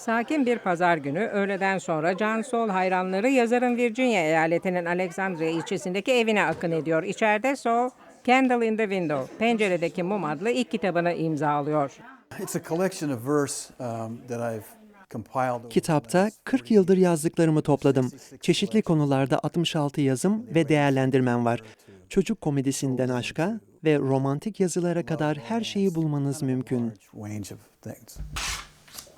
Sakin bir pazar günü öğleden sonra John Sol hayranları yazarın Virginia eyaletinin Alexandria ilçesindeki evine akın ediyor. İçeride Sol, Candle in the Window, Penceredeki Mum adlı ilk kitabını imzalıyor. It's a collection of verse um, that I've Kitapta last 40 yıldır yazdıklarımı topladım. Çeşitli konularda 66 yazım ve değerlendirmem var. Çocuk komedisinden aşka ve romantik yazılara kadar her şeyi bulmanız mümkün.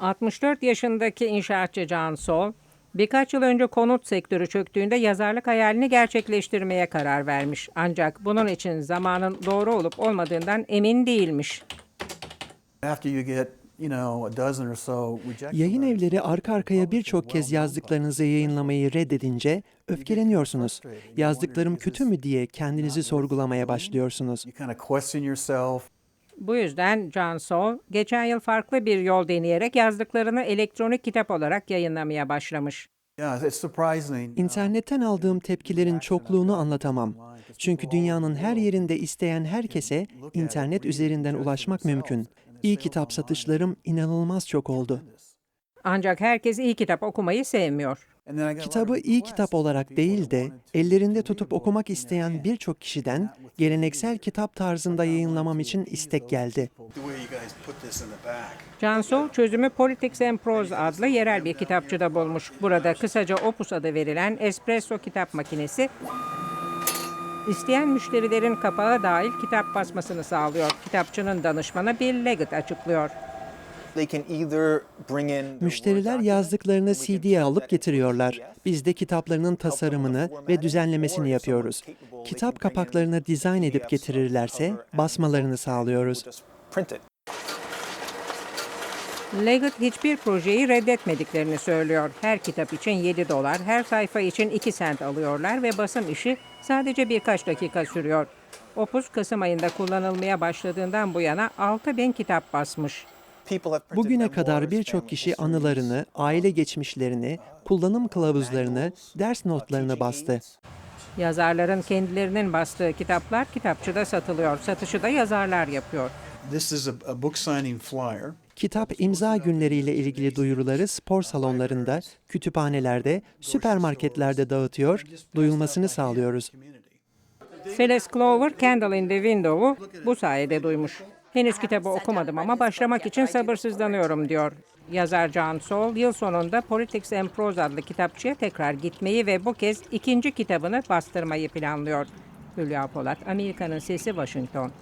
64 yaşındaki inşaatçı John Sol, birkaç yıl önce konut sektörü çöktüğünde yazarlık hayalini gerçekleştirmeye karar vermiş. Ancak bunun için zamanın doğru olup olmadığından emin değilmiş. After you get. Yayın evleri arka arkaya birçok kez yazdıklarınızı yayınlamayı reddedince öfkeleniyorsunuz. Yazdıklarım kötü mü diye kendinizi sorgulamaya başlıyorsunuz. Bu yüzden John Sol, geçen yıl farklı bir yol deneyerek yazdıklarını elektronik kitap olarak yayınlamaya başlamış. Yeah, it's surprising. İnternetten aldığım tepkilerin çokluğunu anlatamam. Çünkü dünyanın her yerinde isteyen herkese internet üzerinden ulaşmak mümkün. İyi kitap satışlarım inanılmaz çok oldu. Ancak herkes iyi kitap okumayı sevmiyor. Kitabı iyi kitap olarak değil de ellerinde tutup okumak isteyen birçok kişiden geleneksel kitap tarzında yayınlamam için istek geldi. Sol çözümü Politics and Prose adlı yerel bir kitapçıda bulmuş. Burada kısaca Opus adı verilen espresso kitap makinesi isteyen müşterilerin kapağı dahil kitap basmasını sağlıyor. Kitapçının danışmanı Bill Leggett açıklıyor. Müşteriler yazdıklarını CD'ye alıp getiriyorlar. Biz de kitaplarının tasarımını ve düzenlemesini yapıyoruz. Kitap kapaklarını dizayn edip getirirlerse basmalarını sağlıyoruz. Leggett hiçbir projeyi reddetmediklerini söylüyor. Her kitap için 7 dolar, her sayfa için 2 sent alıyorlar ve basım işi sadece birkaç dakika sürüyor. Opus Kasım ayında kullanılmaya başladığından bu yana 6000 kitap basmış. Bugüne kadar birçok kişi anılarını, aile geçmişlerini, kullanım kılavuzlarını, ders notlarını bastı. Yazarların kendilerinin bastığı kitaplar kitapçıda satılıyor. Satışı da yazarlar yapıyor. This is a, a book signing flyer. Kitap imza günleriyle ilgili duyuruları spor salonlarında, kütüphanelerde, süpermarketlerde dağıtıyor, duyulmasını sağlıyoruz. Phyllis Clover, Candle in the Window'u bu sayede duymuş. Henüz kitabı okumadım ama başlamak için sabırsızlanıyorum diyor. Yazar John Sol, yıl sonunda Politics and Prose adlı kitapçıya tekrar gitmeyi ve bu kez ikinci kitabını bastırmayı planlıyor. Hülya Polat, Amerika'nın Sesi, Washington.